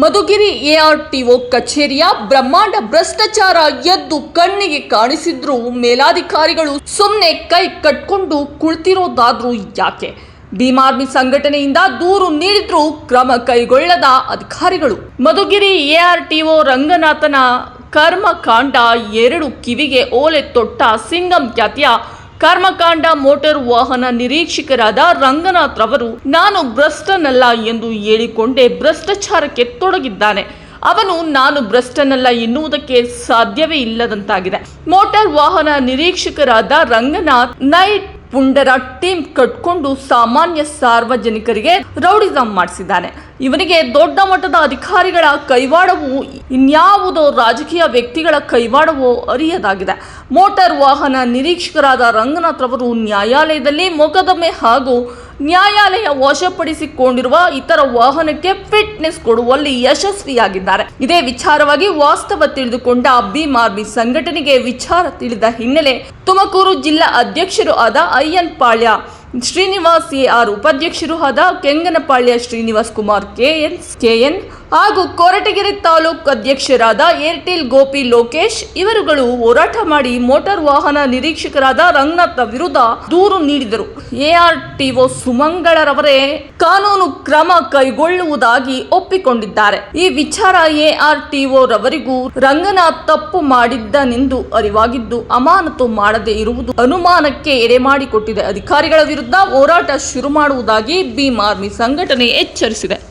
Madhugiri ARTO ಕಚೇರಿಯ ಬ್ರಹ್ಮಾಂಡ ಭ್ರಷ್ಟಾಚಾರ ಎದ್ದು ಕಣ್ಣಿಗೆ ಕಾಣಿಸಿದ್ರು ಮೇಲಾಧಿಕಾರಿಗಳು. ಸುಮ್ಮನೆ ಕೈ ಕಟ್ಕೊಂಡು ಕುಳಿತಿರೋದಾದ್ರೂ ಯಾಕೆ? ಭೀಮಾರ್ಮಿ ಸಂಘಟನೆಯಿಂದ ದೂರು ನೀಡಿದ್ರೂ ಕ್ರಮ ಕೈಗೊಳ್ಳದ ಅಧಿಕಾರಿಗಳು. ಮಧುಗಿರಿ ಎಆರ್ಟಿಒ ರಂಗನಾಥನ ಕರ್ಮಕಾಂಡ ಎರಡು ಕಿವಿಗೆ ಓಲೆ ತೊಟ್ಟ ಸಿಂಗಂ ಖ್ಯಾತಿಯ ಕರ್ಮಕಾಂಡ ಮೋಟಾರ್ ವಾಹನ ನಿರೀಕ್ಷಕರಾದ ರಂಗನಾಥ್ ರವರು, ನಾನು ಭ್ರಷ್ಟನಲ್ಲ ಎಂದು ಹೇಳಿಕೊಂಡೇ ಭ್ರಷ್ಟಾಚಾರಕ್ಕೆ ತೊಡಗಿದ್ದಾನೆ. ಅವನು ನಾನು ಭ್ರಷ್ಟನಲ್ಲ ಎನ್ನುವುದಕ್ಕೆ ಸಾಧ್ಯವೇ ಇಲ್ಲದಂತಾಗಿದೆ. ಮೋಟಾರ್ ವಾಹನ ನಿರೀಕ್ಷಕರಾದ ರಂಗನಾಥ್, ನೈಟ್ ಪುಂಡರ ಟೀಮ್ ಕಟ್ಕೊಂಡು ಸಾಮಾನ್ಯ ಸಾರ್ವಜನಿಕರಿಗೆ ರೌಡಿಸಂ ಮಾಡಿಸಿದ್ದಾನೆ. ಇವನಿಗೆ ದೊಡ್ಡ ಮಟ್ಟದ ಅಧಿಕಾರಿಗಳ ಕೈವಾಡವು, ಇನ್ಯಾವುದೋ ರಾಜಕೀಯ ವ್ಯಕ್ತಿಗಳ ಕೈವಾಡವೋ ಅರಿಯದಾಗಿದೆ. ಮೋಟಾರ್ ವಾಹನ ನಿರೀಕ್ಷಕರಾದ ರಂಗನಾಥ್ ಅವರು ನ್ಯಾಯಾಲಯದಲ್ಲಿ ಮೊಕದ್ದಮೆ ಹಾಗೂ ನ್ಯಾಯಾಲಯ ವಶಪಡಿಸಿಕೊಂಡಿರುವ ಇತರ ವಾಹನಕ್ಕೆ ಫಿಟ್ನೆಸ್ ಕೊಡುವಲ್ಲಿ ಯಶಸ್ವಿಯಾಗಿದ್ದಾರೆ. ಇದೇ ವಿಚಾರವಾಗಿ ವಾಸ್ತವ ತಿಳಿದುಕೊಂಡ ಬಿಮಾರ್ಬಿ ಸಂಘಟನೆಗೆ ವಿಚಾರ ತಿಳಿದ ಹಿನ್ನೆಲೆ ತುಮಕೂರು ಜಿಲ್ಲಾ ಅಧ್ಯಕ್ಷರು ಆದ ಅಯ್ಯನ್ ಪಾಳ್ಯ ಶ್ರೀನಿವಾಸ್ ಎಆರ್ ಉಪಾಧ್ಯಕ್ಷರು ಆದ Kenganapalya Srinivas Kumar K N K Koratagere taluk ಅಧ್ಯಕ್ಷರಾದ ಏರ್ಟೆಲ್ ಗೋಪಿ ಲೋಕೇಶ್ ಇವರುಗಳು ಹೋರಾಟ ಮಾಡಿ ಮೋಟಾರ್ ವಾಹನ ನಿರೀಕ್ಷಕರಾದ ರಂಗನಾಥ ವಿರುದ್ಧ ದೂರು ನೀಡಿದರು. ಎಆರ್ ಟಿಒ ಸುಮಂಗಳರವರೇ ಕಾನೂನು ಕ್ರಮ ಕೈಗೊಳ್ಳುವುದಾಗಿ ಒಪ್ಪಿಕೊಂಡಿದ್ದಾರೆ. ಈ ವಿಚಾರ ಎಆರ್ ಟಿಒ ರವರಿಗೂ ರಂಗನಾಥ್ ತಪ್ಪು ಮಾಡಿದ್ದನೆಂದು ಅರಿವಾಗಿದ್ದು, ಅಮಾನತು ಮಾಡದೇ ಇರುವುದು ಅನುಮಾನಕ್ಕೆ ಎಡೆ ಮಾಡಿಕೊಟ್ಟಿದೆ ಅಧಿಕಾರಿಗಳ ವಿರುದ್ಧ ಹೋರಾಟ ಶುರು ಮಾಡುವುದಾಗಿ ಭೀಮ್ ಆರ್ಮಿ ಸಂಘಟನೆ ಎಚ್ಚರಿಸಿದೆ.